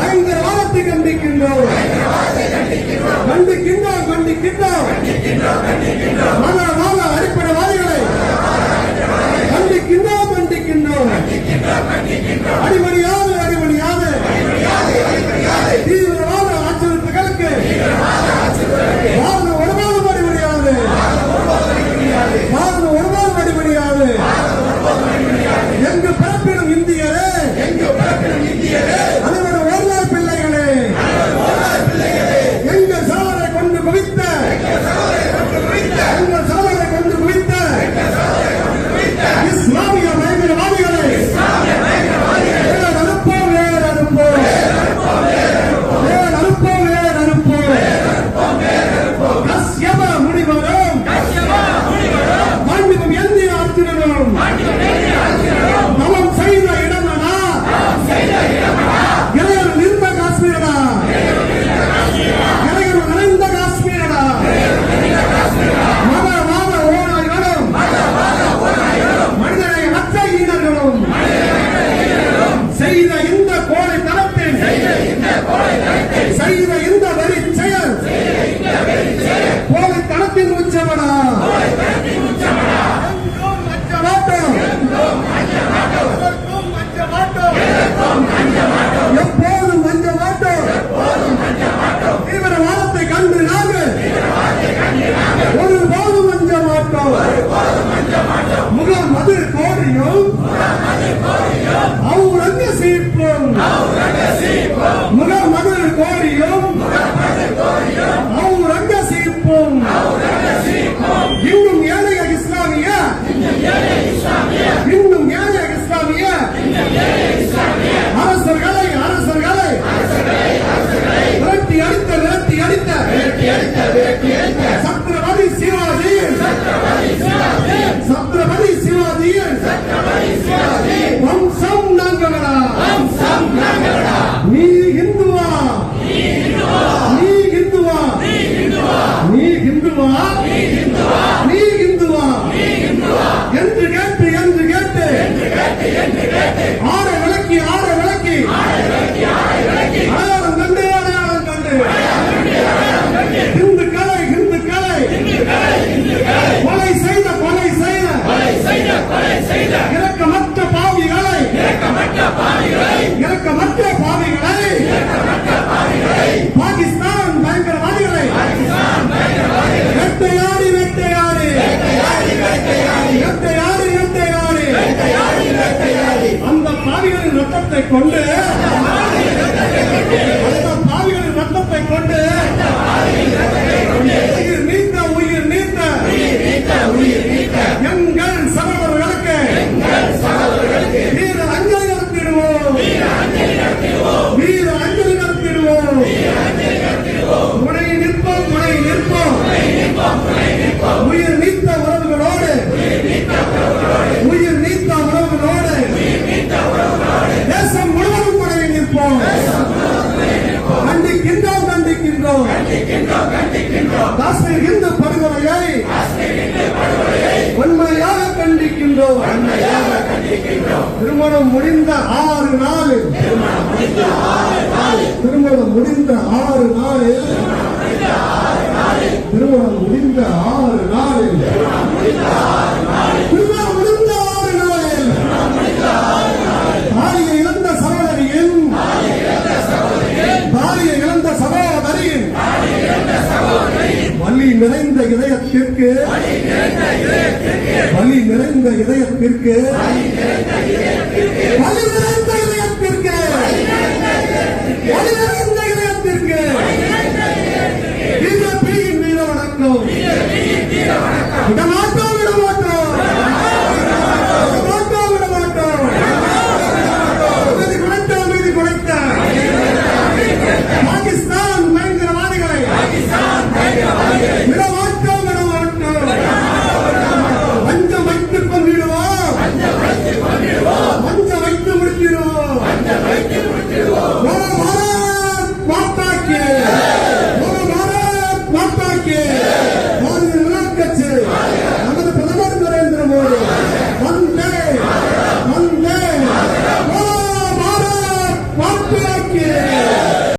பயங்கரவாதத்தை கண்டிக்கின்றோம் கண்டிக்கின்றோம் கண்டிக்கின்றோம் கண்டிக்கின்றோம் அவன் செய்த இடமனா இளைஞர் நிர்ம காஷ்மீரடா? இளைஞர் நிறைந்த காஷ்மீரடா? மத வாத ஓநாய்களும் மனிதனை மற்ற ஈனர்களும் செய்த இந்த கோடை தரத்தில் செய்த हिंदुआ मी हिंदुआ मी காரணத்தை கொண்டு கண்டிக்கின்றோம் திருமணம் முடிந்த ஆறு நாள் திருமணம் முடிந்த ஆறு நாள் திருமணம் முடிந்த ஆறு நாள் நிறைந்த இதயத்திற்கு வலி நிறைந்த இதயத்திற்கு வலி நிறைந்த